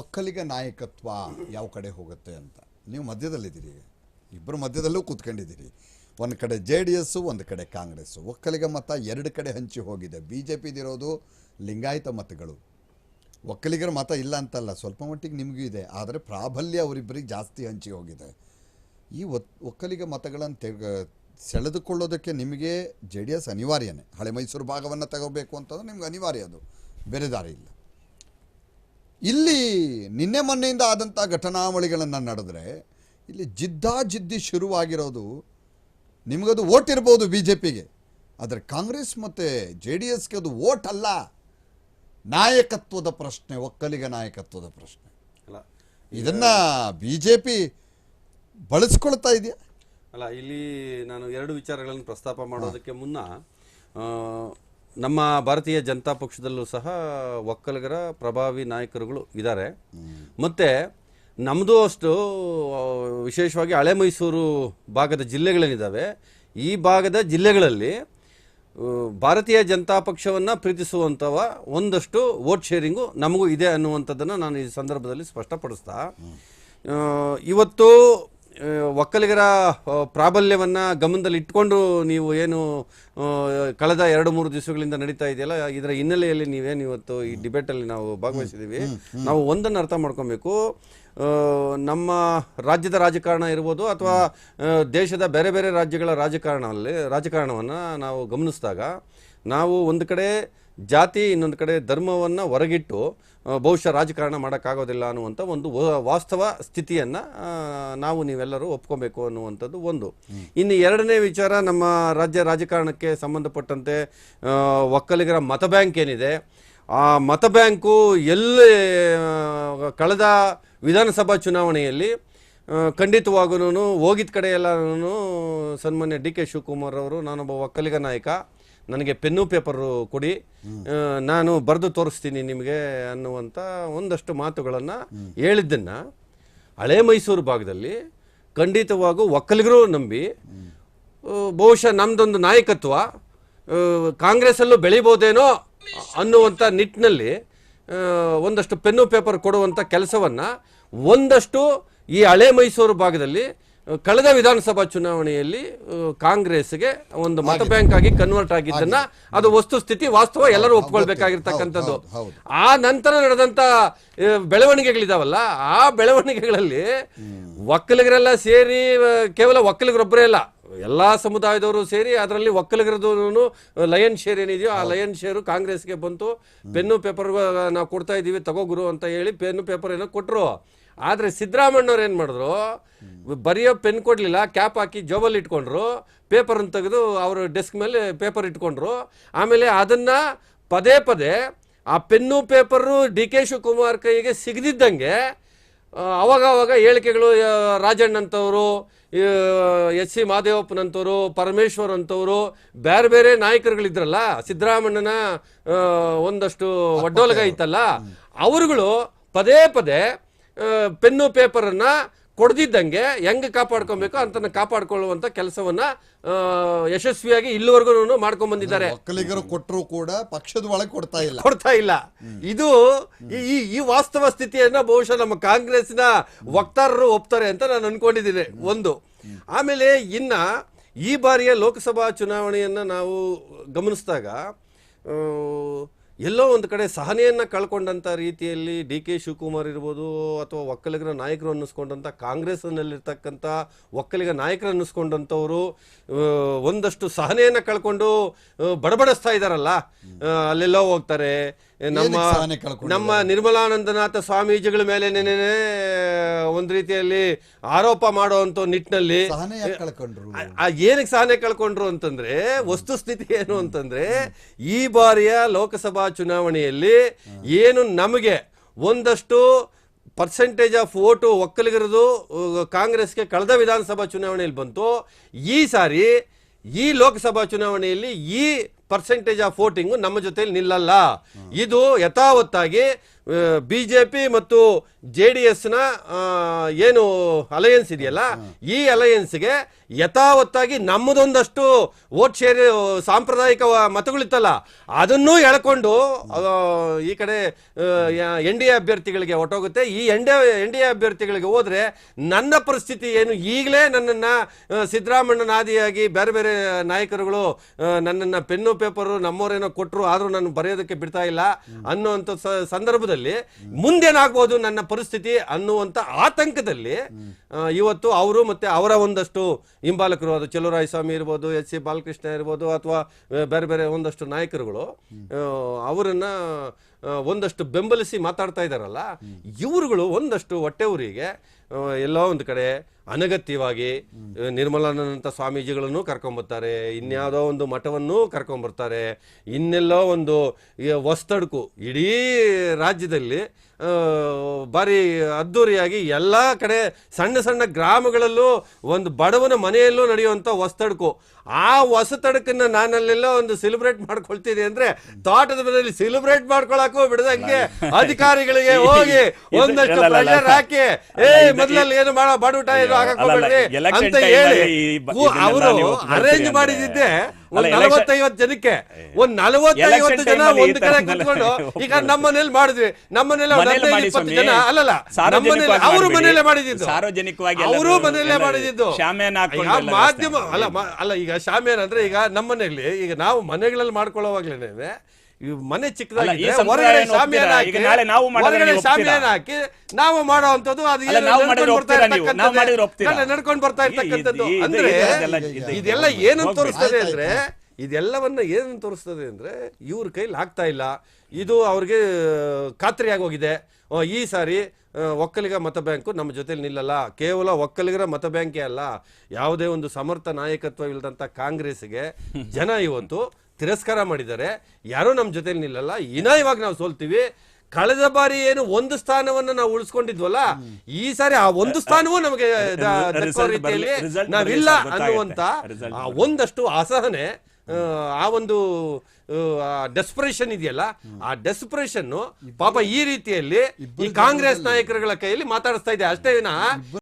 ಒಕ್ಕಲಿಗ ನಾಯಕತ್ವ ಯಾವ ಕಡೆ ಹೋಗುತ್ತೆ ಅಂತ. ನೀವು ಮಧ್ಯದಲ್ಲಿದ್ದೀರಿ. ಇಬ್ಬರು ಮಧ್ಯದಲ್ಲೂ ಕೂತ್ಕೊಂಡಿದ್ದೀರಿ. ಒಂದು ಕಡೆ ಜೆ ಡಿ ಎಸ್ಸು, ಒಂದು ಕಡೆ ಕಾಂಗ್ರೆಸ್ಸು. ಒಕ್ಕಲಿಗ ಮತ ಎರಡು ಕಡೆ ಹಂಚಿ ಹೋಗಿದೆ. ಬಿ ಜೆ ಪಿದಿರೋದು ಲಿಂಗಾಯತ ಮತಗಳು. ಒಕ್ಕಲಿಗರ ಮತ ಇಲ್ಲ ಅಂತಲ್ಲ, ಸ್ವಲ್ಪ ಮಟ್ಟಿಗೆ ನಿಮಗೂ ಇದೆ. ಆದರೆ ಪ್ರಾಬಲ್ಯ ಅವರಿಬ್ಬರಿಗೆ ಜಾಸ್ತಿ ಹಂಚಿ ಹೋಗಿದೆ. ಈ ಒಕ್ಕಲಿಗ ಮತಗಳನ್ನು ತೆಗ, ಸೆಳೆದುಕೊಳ್ಳೋದಕ್ಕೆ ನಿಮಗೆ ಜೆ ಡಿ ಎಸ್ ಅನಿವಾರ್ಯನೇ. ಹಳೆ ಮೈಸೂರು ಭಾಗವನ್ನು ತಗೋಬೇಕು ಅಂತಂದ್ರೆ ನಿಮ್ಗೆ ಅನಿವಾರ್ಯ ಅದು. ಬೇರೆ ದಾರಿ ಇಲ್ಲ. ಇಲ್ಲಿ ನಿನ್ನೆ ಮೊನ್ನೆಯಿಂದ ಆದಂಥ ಘಟನಾವಳಿಗಳನ್ನು ನಡೆದ್ರೆ ಇಲ್ಲಿ ಜಿದ್ದಾಜಿದ್ದಿ ಶುರುವಾಗಿರೋದು ನಿಮಗದು ಓಟ್ ಇರ್ಬೋದು ಬಿ ಜೆ ಪಿಗೆ ಆದರೆ ಕಾಂಗ್ರೆಸ್ ಮತ್ತು ಜೆ ಡಿ ಎಸ್ಗೆ ಅದು ಓಟ್ ಅಲ್ಲ. ನಾಯಕತ್ವದ ಪ್ರಶ್ನೆ ಒಕ್ಕಲಿಗ ನಾಯಕತ್ವದ ಪ್ರಶ್ನೆ. ಅಲ್ಲ ಇದನ್ನು ಬಿ ಜೆ ಪಿ ಬಳಸ್ಕೊಳ್ತಾ ಇದೆಯಾ? ಅಲ್ಲ ಇಲ್ಲಿ ನಾನು ಎರಡು ವಿಚಾರಗಳನ್ನು ಪ್ರಸ್ತಾಪ ಮಾಡೋದಕ್ಕೆ ಮುನ್ನ ನಮ್ಮ ಭಾರತೀಯ ಜನತಾ ಪಕ್ಷದಲ್ಲೂ ಸಹ ಒಕ್ಕಲಿಗರ ಪ್ರಭಾವಿ ನಾಯಕರುಗಳು ಇದ್ದಾರೆ. ಮತ್ತು ನಮ್ಮದು ಅಷ್ಟು ವಿಶೇಷವಾಗಿ ಹಳೆ ಮೈಸೂರು ಭಾಗದ ಜಿಲ್ಲೆಗಳೇನಿದ್ದಾವೆ, ಈ ಭಾಗದ ಜಿಲ್ಲೆಗಳಲ್ಲಿ ಭಾರತೀಯ ಜನತಾ ಪಕ್ಷವನ್ನು ಪ್ರೀತಿಸುವಂಥವ ಒಂದಷ್ಟು ವೋಟ್ ಶೇರಿಂಗು ನಮಗೂ ಇದೆ ಅನ್ನುವಂಥದ್ದನ್ನು ನಾನು ಈ ಸಂದರ್ಭದಲ್ಲಿ ಸ್ಪಷ್ಟಪಡಿಸ್ತಾ ಇವತ್ತು ಒಕ್ಕಲಿಗರ ಪ್ರಾಬಲ್ಯವನ್ನು ಗಮನದಲ್ಲಿ ಇಟ್ಕೊಂಡು ನೀವು ಏನು ಕಳೆದ ಎರಡು ಮೂರು ದಿವಸಗಳಿಂದ ನಡೀತಾ ಇದೆಯಲ್ಲ ಇದರ ಹಿನ್ನೆಲೆಯಲ್ಲಿ ನೀವೇನು ಇವತ್ತು ಈ ಡಿಬೇಟಲ್ಲಿ ನಾವು ಭಾಗವಹಿಸಿದ್ದೀವಿ. ನಾವು ಒಂದನ್ನು ಅರ್ಥ ಮಾಡ್ಕೊಬೇಕು. ನಮ್ಮ ರಾಜ್ಯದ ರಾಜಕಾರಣ ಇರ್ಬೋದು ಅಥವಾ ದೇಶದ ಬೇರೆ ಬೇರೆ ರಾಜ್ಯಗಳ ರಾಜಕಾರಣದಲ್ಲಿ ರಾಜಕಾರಣವನ್ನು ನಾವು ಗಮನಿಸಿದಾಗ ನಾವು ಒಂದು ಕಡೆ ಜಾತಿ ಇನ್ನೊಂದು ಕಡೆ ಧರ್ಮವನ್ನು ಹೊರಗಿಟ್ಟು ಬಹುಶಃ ರಾಜಕಾರಣ ಮಾಡೋಕ್ಕಾಗೋದಿಲ್ಲ ಅನ್ನುವಂಥ ಒಂದು ವಾಸ್ತವ ಸ್ಥಿತಿಯನ್ನು ನಾವು ನೀವೆಲ್ಲರೂ ಒಪ್ಕೊಬೇಕು ಅನ್ನುವಂಥದ್ದು ಒಂದು. ಇನ್ನು ಎರಡನೇ ವಿಚಾರ, ನಮ್ಮ ರಾಜ್ಯ ರಾಜಕಾರಣಕ್ಕೆ ಸಂಬಂಧಪಟ್ಟಂತೆ ಒಕ್ಕಲಿಗರ ಮತ ಬ್ಯಾಂಕ್ ಏನಿದೆ, ಆ ಮತ ಬ್ಯಾಂಕು ಎಲ್ಲಿ ಕಳೆದ ವಿಧಾನಸಭಾ ಚುನಾವಣೆಯಲ್ಲಿ ಖಂಡಿತವಾಗೂ ಹೋಗಿದ ಕಡೆ ಎಲ್ಲನೂ ಸನ್ಮಾನ್ಯ ಡಿ ಕೆ ಶಿವಕುಮಾರ್ ಅವರು, ನಾನೊಬ್ಬ ಒಕ್ಕಲಿಗ ನಾಯಕ ನನಗೆ ಪೆನ್ನು ಪೇಪರು ಕೊಡಿ. ನಾನು ಬರೆದು ತೋರಿಸ್ತೀನಿ ನಿಮಗೆ ಅನ್ನುವಂಥ ಒಂದಷ್ಟು ಮಾತುಗಳನ್ನು ಹೇಳಿದ್ದನ್ನು ಹಳೆ ಮೈಸೂರು ಭಾಗದಲ್ಲಿ ಖಂಡಿತವಾಗೂ ಒಕ್ಕಲಿಗರು ನಂಬಿ ಬಹುಶಃ ನಮ್ಮದೊಂದು ನಾಯಕತ್ವ ಕಾಂಗ್ರೆಸ್ಸಲ್ಲೂ ಬೆಳಿಬೋದೇನೋ ಅನ್ನುವಂಥ ನಿಟ್ಟಿನಲ್ಲಿ ಒಂದಷ್ಟು ಪೆನ್ನು ಪೇಪರ್ ಕೊಡುವಂಥ ಕೆಲಸವನ್ನು ಒಂದಷ್ಟು ಈ ಹಳೆ ಮೈಸೂರು ಭಾಗದಲ್ಲಿ ಕಳೆದ ವಿಧಾನಸಭಾ ಚುನಾವಣೆಯಲ್ಲಿ ಕಾಂಗ್ರೆಸ್ಗೆ ಒಂದು ಮತ ಬ್ಯಾಂಕ್ ಆಗಿ ಕನ್ವರ್ಟ್ ಆಗಿದ್ದನ್ನ ಅದು ವಸ್ತುಸ್ಥಿತಿ ವಾಸ್ತವ ಎಲ್ಲರೂ ಒಪ್ಕೊಳ್ಬೇಕಾಗಿರ್ತಕ್ಕಂಥದ್ದು. ಆ ನಂತರ ನಡೆದಂತ ಬೆಳವಣಿಗೆಗಳಿದಾವಲ್ಲ ಆ ಬೆಳವಣಿಗೆಗಳಲ್ಲಿ ಒಕ್ಕಲಿಗರೆಲ್ಲ ಸೇರಿ ಕೇವಲ ಒಕ್ಕಲಿಗರೊಬ್ಬರೇ ಅಲ್ಲ. ಎಲ್ಲಾ ಸಮುದಾಯದವರು ಸೇರಿ ಅದರಲ್ಲಿ ಒಕ್ಕಲಿಗರದೂ ಲಯನ್ ಶೇರ್ ಏನಿದೆಯೋ ಆ ಲಯನ್ ಶೇರು ಕಾಂಗ್ರೆಸ್ಗೆ ಬಂತು. ಪೆನ್ನು ಪೇಪರ್ ನಾವು ಕೊಡ್ತಾ ಇದ್ದೀವಿ ತಗೋ ಗುರು ಅಂತ ಹೇಳಿ ಪೆನ್ನು ಪೇಪರ್ ಏನೋ ಕೊಟ್ಟರು ಆದರೆ ಸಿದ್ದರಾಮಣ್ಣವ್ರು ಏನು ಮಾಡಿದ್ರು? ಬರೆಯೋ ಪೆನ್ ಕೊಡಲಿಲ್ಲ ಕ್ಯಾಪ್ ಹಾಕಿ ಜೋಬಲ್ಲಿ ಇಟ್ಕೊಂಡ್ರು. ಪೇಪರನ್ನು ತೆಗೆದು ಅವರ ಡೆಸ್ಕ್ ಮೇಲೆ ಪೇಪರ್ ಇಟ್ಕೊಂಡ್ರು. ಆಮೇಲೆ ಅದನ್ನು ಪದೇ ಪದೇ ಆ pen paper D K Shivakumar ಕೈಗೆ ಸಿಗದಿದ್ದಂಗೆ ಆ, ಅವಾಗ ಅವಾಗ ಹೇಳಿಕೆಗಳು ರಾಜಣ್ಣಂಥವರು ಎಚ್ ಸಿ ಮಾದೇವಪ್ಪನಂಥವ್ರು ಪರಮೇಶ್ವರ್ ಅಂಥವ್ರು ಬೇರೆ ಬೇರೆ ನಾಯಕರುಗಳಿದ್ರಲ್ಲ ಸಿದ್ದರಾಮಣ್ಣನ ಒಂದಷ್ಟು ಒಡ್ಡೋಲಗ ಇತ್ತಲ್ಲ ಅವರುಗಳು ಪದೇ ಪದೇ ಪೆನ್ನು ಪೇಪರನ್ನ ಕೊಡ್ದಿದ್ದಂಗೆ ಹೆಂಗೆ ಕಾಪಾಡ್ಕೊಬೇಕು ಅಂತನ್ನ ಕಾಪಾಡ್ಕೊಳ್ಳುವಂತ ಕೆಲಸವನ್ನ ಯಶಸ್ವಿಯಾಗಿ ಇಲ್ಲಿವರೆಗೂ ಮಾಡ್ಕೊಂಡ್ ಬಂದಿದ್ದಾರೆ. ಒಕ್ಕಲಿಗರು ಕೊಟ್ಟರು ಕೂಡ ಪಕ್ಷದ ಒಳಗೆ ಕೊಡ್ತಾ ಇಲ್ಲ. ಕೊಡ್ತಾ ಇಲ್ಲ. ಇದು ಈ- ಈ ವಾಸ್ತವ ಸ್ಥಿತಿಯನ್ನ ಬಹುಶಃ ನಮ್ಮ ಕಾಂಗ್ರೆಸ್ನ ವಕ್ತಾರರು ಒಪ್ತಾರೆ ಅಂತ ನಾನು ಅನ್ಕೊಂಡಿದ್ದೀನಿ. ಒಂದು. ಆಮೇಲೆ ಇನ್ನ ಈ ಬಾರಿಯ ಲೋಕಸಭಾ ಚುನಾವಣೆಯನ್ನ ನಾವು ಗಮನಿಸಿದಾಗ ಎಲ್ಲೋ ಒಂದು ಕಡೆ ಸಹನೆಯನ್ನು ಕಳ್ಕೊಂಡಂಥ ರೀತಿಯಲ್ಲಿ ಡಿ ಕೆ ಶಿವಕುಮಾರ್ ಇರ್ಬೋದು ಅಥವಾ ಒಕ್ಕಲಿಗರ ನಾಯಕರು ಅನ್ನಿಸ್ಕೊಂಡಂಥ ಕಾಂಗ್ರೆಸ್ನಲ್ಲಿರ್ತಕ್ಕಂಥ ಒಕ್ಕಲಿಗ ನಾಯಕರು ಅನ್ನಿಸ್ಕೊಂಡಂಥವರು ಒಂದಷ್ಟು ಸಹನೆಯನ್ನು ಕಳ್ಕೊಂಡು ಬಡಬಡಿಸ್ತಾ ಇದ್ದಾರಲ್ಲ ಅಲ್ಲೆಲ್ಲೋ ಹೋಗ್ತಾರೆ. ನಮ್ಮ? ನಮ್ಮ ನಿರ್ಮಲಾನಂದನಾಥ ಸ್ವಾಮೀಜಿಗಳ ಮೇಲೆ ನೆನೆ ಒಂದು ರೀತಿಯಲ್ಲಿ ಆರೋಪ ಮಾಡುವಂತ ನಿಟ್ಟಿನಲ್ಲಿ ಏನಕ್ಕೆ ಸಹನೆ ಕಳ್ಕೊಂಡ್ರು ಅಂತಂದ್ರೆ ವಸ್ತುಸ್ಥಿತಿ ಏನು ಅಂತಂದ್ರೆ ಈ ಬಾರಿಯ ಲೋಕಸಭಾ ಚುನಾವಣೆಯಲ್ಲಿ ಏನು ನಮಗೆ ಒಂದಷ್ಟು ಪರ್ಸೆಂಟೇಜ್ ಆಫ್ ಓಟು ಒಕ್ಕಲಿಗರದು ಕಾಂಗ್ರೆಸ್ಗೆ ಕಳೆದ ವಿಧಾನಸಭಾ ಚುನಾವಣೆಯಲ್ಲಿ ಬಂತು ಈ ಸಾರಿ ಈ ಲೋಕಸಭಾ ಚುನಾವಣೆಯಲ್ಲಿ ಈ ಪರ್ಸೆಂಟೇಜ್ ಆಫ್ ವೋಟಿಂಗ್ ನಮ್ಮ ಜೊತೆಯಲ್ಲಿ ನಿಲ್ಲಲ್ಲ. ಇದು ಯಥಾವತ್ತಾಗಿ ಬಿ ಜೆ ಪಿ ಮತ್ತು ಜೆ ಡಿ ಎಸ್ನ ಏನು ಅಲಯನ್ಸ್ ಇದೆಯಲ್ಲ ಈ ಅಲಯನ್ಸ್ಗೆ ಯಥಾವತ್ತಾಗಿ ನಮ್ಮದೊಂದಷ್ಟು ವೋಟ್ ಶೇರ್ ಸಾಂಪ್ರದಾಯಿಕ ಮತಗಳಿತ್ತಲ್ಲ ಅದನ್ನೂ ಎಳ್ಕೊಂಡು ಈ ಕಡೆ ಎನ್ ಡಿ ಎ ಅಭ್ಯರ್ಥಿಗಳಿಗೆ ಹೊಟ್ಟೋಗುತ್ತೆ ಈ N D N D A ಅಭ್ಯರ್ಥಿಗಳಿಗೆ ಹೋದ್ರೆ ನನ್ನ ಪರಿಸ್ಥಿತಿ ಏನು? ಈಗಲೇ ನನ್ನನ್ನ ಸಿದ್ದರಾಮಣ್ಣನ ಆದಿಯಾಗಿ ಬೇರೆ ಬೇರೆ ನಾಯಕರುಗಳು ನನ್ನನ್ನ ಪೆನ್ನು ಪೇಪರು ನಮ್ಮವರೇನೋ ಕೊಟ್ಟರು ಆದರೂ ನಾನು ಬರೆಯೋದಕ್ಕೆ ಬಿಡ್ತಾ ಇಲ್ಲ ಅನ್ನೋ ಸಂದರ್ಭದಲ್ಲಿ ಮುಂದೇನಾಗ್ಬೋದು ನನ್ನ ಪರಿಸ್ಥಿತಿ ಅನ್ನುವಂಥ ಆತಂಕದಲ್ಲಿ ಇವತ್ತು ಅವರು ಮತ್ತೆ ಅವರ ಒಂದಷ್ಟು ಹಿಂಬಾಲಕರು ಅದು ಚೆಲುವರಾಯ ಸ್ವಾಮಿ ಇರ್ಬೋದು ಎಚ್ ಸಿ ಬಾಲಕೃಷ್ಣ ಇರ್ಬೋದು ಅಥವಾ ಬೇರೆ ಬೇರೆ ಒಂದಷ್ಟು ನಾಯಕರುಗಳು ಅವರನ್ನು ಒಂದಷ್ಟು ಬೆಂಬಲಿಸಿ ಮಾತಾಡ್ತಾ ಇದ್ದಾರಲ್ಲ ಇವರುಗಳು ಒಂದಷ್ಟು ಹೊಟ್ಟೆ ಊರಿಗೆ ಎಲ್ಲೋ ಒಂದು ಕಡೆ ಅನಗತ್ಯವಾಗಿ ನಿರ್ಮಲನಂತ ನಿರ್ಮಲಾನಂದ ಸ್ವಾಮೀಜಿಗಳನ್ನು ಕರ್ಕೊಂಬರ್ತಾರೆ. ಇನ್ಯಾವುದೋ ಒಂದು ಮಠವನ್ನು ಕರ್ಕೊಂಬರ್ತಾರೆ. ಇನ್ನೆಲ್ಲೋ ಒಂದು ಹೊಸ್ತಡ್ಕು ಇಡೀ ರಾಜ್ಯದಲ್ಲಿ ಭಾರಿ ಅದ್ದೂರಿಯಾಗಿ ಎಲ್ಲ ಕಡೆ ಸಣ್ಣ ಸಣ್ಣ ಗ್ರಾಮಗಳಲ್ಲೂ ಒಂದು ಬಡವನ ಮನೆಯಲ್ಲೂ ನಡೆಯುವಂಥ ಹೊಸ್ತಡ್ಕು. ಆ ಹೊಸತಡಕನ್ನ ನಾನಲ್ಲೆಲ್ಲ ಒಂದು ಸೆಲೆಬ್ರೇಟ್ ಮಾಡ್ಕೊಳ್ತೀನಿ ಅಂದ್ರೆ ತೋಟದ ಮನೆಯಲ್ಲಿ ಸೆಲೆಬ್ರೇಟ್ ಮಾಡ್ಕೊಳಕ್ಕೂ ಬಿಡದಂಗೆ ಅಧಿಕಾರಿಗಳಿಗೆ ಹೋಗಿ ಒಂದಷ್ಟು ಪ್ರೆಷರ್ ಹಾಕಿ ಏ ಮೊದಲಲ್ಲಿ ಏನು ಮಾಡೋ ಬಾಡೂಟ ಏನು ಹೋಗ್ಬೇಡ್ರಿ. ಅಂತ ಹೇಳಿ ಅವರು ಅರೇಂಜ್ ಮಾಡಿದ್ದೆ ಒಂದ್ ನಲವತ್ತೈವತ್ತು ಜನಕ್ಕೆ ಒಂದ್ ನಲವತ್ತೈವತ್ತು ಜನ ಒಂದ್ ಕಡೆ ಕುತ್ಕೊಂಡು ಈಗ ಒಪ್ಕೊಳ್ಳಿ. ನಮ್ಮ ಮನೇಲಿ ಮಾಡಿದ್ವಿ. ನಮ್ಮ ಮನೇಲಿ ಒಂದ್ ಮನೇಲಿ ಹದಿನೈದು ಮಾಡಿ ಇಪ್ಪತ್ತು ಜನ ಅಲ್ಲಲ್ಲ ಅವರು. ಮನೇಲೆ ಮಾಡಿದ್ದು. ಸಾರ್ವಜನಿಕವಾಗಿ ಅವರು ಎಲ್ಲ ಮಾಡಿದ್ದು. ಮಾಧ್ಯಮ ಅಲ್ಲ ಅಲ್ಲ ಈಗ ಶಾಮಿಯಾನ ಅಂದ್ರೆ ಈಗ ನಮ್ಮ ಮನೆಯಲ್ಲಿ ಈಗ ನಾವು ಮನೆಗಳಲ್ಲಿ ಮಾಡ್ಕೊಳ್ಳೋವಾಗ್ಲೇನೆ ಮನೆ ಚಿಕ್ಕದಾಗಿ ನಾಳೆ ನಾವು ಶಾಮಿಯಾನ ಹಾಕಿ ನಾವು ಮಾಡೋವಂಥದ್ದು ಅದು ನಡ್ಕೊಂಡು ಮಾಡಿದ್ರೆ ಬರ್ತಾ ನೀವು? ನಾವು ಇರ್ತಕ್ಕಂಥದ್ದೇ. ಮಾಡಿದ್ರೆ ಒಪ್ತೀರಾ? ಬರ್ತಾ ಈ- ಇರ್ತಕ್ಕಂಥದ್ದು ಅಂದ್ರೆ ಇದೆಲ್ಲ ಇದೆ. ಇದೆಲ್ಲ ಏನಂತ ತೋರಿಸ್ತದೆ ಅಂದ್ರೆ ಇದೆಲ್ಲವನ್ನ ಏನು ತೋರಿಸ್ತದೆ ಅಂದ್ರೆ ಇವ್ರ ಕೈಲಿ ಆಗ್ತಾ ಇಲ್ಲ ಇದು ಅವ್ರಿಗೆ ಖಾತ್ರಿಯಾಗಿ ಹೋಗಿದೆ ಈ ಸಾರಿ ಒಕ್ಕಲಿಗ ಮತ ಬ್ಯಾಂಕು ನಮ್ಮ ಜೊತೆಲಿ ನಿಲ್ಲಲ್ಲ ಕೇವಲ ಒಕ್ಕಲಿಗರ ಮತ ಬ್ಯಾಂಕೇ ಅಲ್ಲ ಯಾವುದೇ ಒಂದು ಸಮರ್ಥ ನಾಯಕತ್ವ ಇಲ್ಲದಂತ ಕಾಂಗ್ರೆಸ್ಗೆ ಜನ ಇವತ್ತು ತಿರಸ್ಕಾರ ಮಾಡಿದ್ದಾರೆ. ಯಾರೂ ನಮ್ಮ ಜೊತೆಲಿ ನಿಲ್ಲಲ್ಲ. ಇನಾಯವಾಗಿ ನಾವು ಸೋಲ್ತೀವಿ. ಕಳೆದ ಬಾರಿ ಏನು ಒಂದು ಸ್ಥಾನವನ್ನ ನಾವು ಉಳಿಸ್ಕೊಂಡಿದ್ವಲ್ಲ ಈ ಸಾರಿ ಆ ಒಂದು ಸ್ಥಾನವೂ ನಮಗೆ ರೀತಿಯಲ್ಲಿ ನಾವಿಲ್ಲ ಅನ್ನುವಂತ ಆ ಒಂದಷ್ಟು ಅಸಹನೆ ಆ, ಆ ಒಂದು ಡೆಸ್ಪರೇಷನ್ ಇದೆಯಲ್ಲ ಆ ಡೆಸ್ಪರೇಷನ್ ಪಾಪ ಈ ರೀತಿಯಲ್ಲಿ ಈ ಕಾಂಗ್ರೆಸ್ ನಾಯಕರುಗಳ ಕೈಯಲ್ಲಿ ಮಾತಾಡಿಸ್ತಾ ಇದೆ. ಅಷ್ಟೇ ವಿನಃ